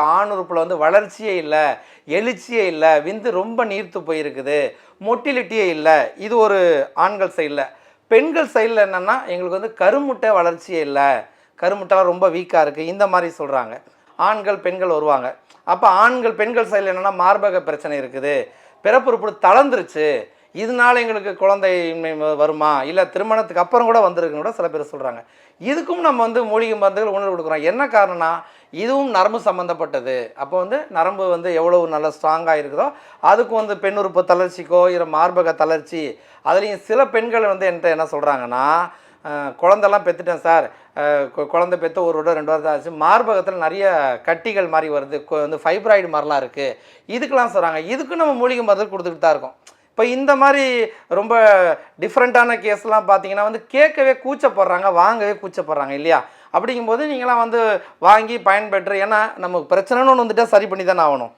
ஆணுறுப்பில் வந்து வளர்ச்சியே இல்லை எழுச்சியே இல்லை விந்து ரொம்ப நீர்த்து போயிருக்குது மொட்டிலிட்டியே இல்லை. இது ஒரு ஆண்கள் சைடில் பெண்கள் சைடில் என்னென்னா எங்களுக்கு வந்து கருமுட்டை வளர்ச்சியே இல்லை. கருமுட்டைலாம் ரொம்ப வீக்காக இருக்குது இந்த மாதிரி சொல்கிறாங்க ஆண்கள் பெண்கள் வருவாங்க. அப்போ ஆண்கள் பெண்கள் சைடில் என்னென்னா மார்பக பிரச்சனை இருக்குது. பிறப்புறுப்பு தளர்ந்துருச்சு. இதனால எங்களுக்கு குழந்தை வருமா? இல்லை திருமணத்துக்கு அப்புறம் கூட வந்திருக்குன்னு கூட சில பேர் சொல்கிறாங்க இதுக்கும் நம்ம வந்து மூலிகை மருந்துகள் உணர்வு கொடுக்குறோம். என்ன காரணம்னா இதுவும் நரம்பு சம்மந்தப்பட்டது அப்போ வந்து நரம்பு வந்து எவ்வளோ நல்லா ஸ்ட்ராங்காக இருக்குதோ அதுக்கும் வந்து பெண் உறுப்பு தளர்ச்சிக்கோ இல்லை மார்பக தளர்ச்சி அதுலேயும் சில பெண்கள் வந்து என்கிட்ட என்ன சொல்கிறாங்கன்னா குழந்தெல்லாம் பெற்றுட்டேன் சார். குழந்தை பெற்று ஒரு வருடம் ரெண்டு வருடம் ஆச்சு. மார்பகத்தில் நிறைய கட்டிகள் மாதிரி வருது. வந்து ஃபைப்ராய்டு மாதிரிலாம் இருக்குது இதுக்கெலாம் சொல்கிறாங்க இதுக்கும் நம்ம மூலிகை மருந்து கொடுத்துக்கிட்டு தான் இருக்கோம். இப்போ இந்த மாதிரி ரொம்ப டிஃப்ரெண்ட்டான கேஸ்லாம் பார்த்தீங்கன்னா வந்து கேட்கவே கூச்சப்படுறாங்க வாங்கவே கூச்சப்படுறாங்க இல்லையா? அப்படிங்கும்போது நீங்களாம் வந்து வாங்கி பயன்பெற்று ஏன்னா நமக்கு பிரச்சனைன்னு ஒன்று வந்துட்டால் சரி பண்ணி தானே ஆகணும்.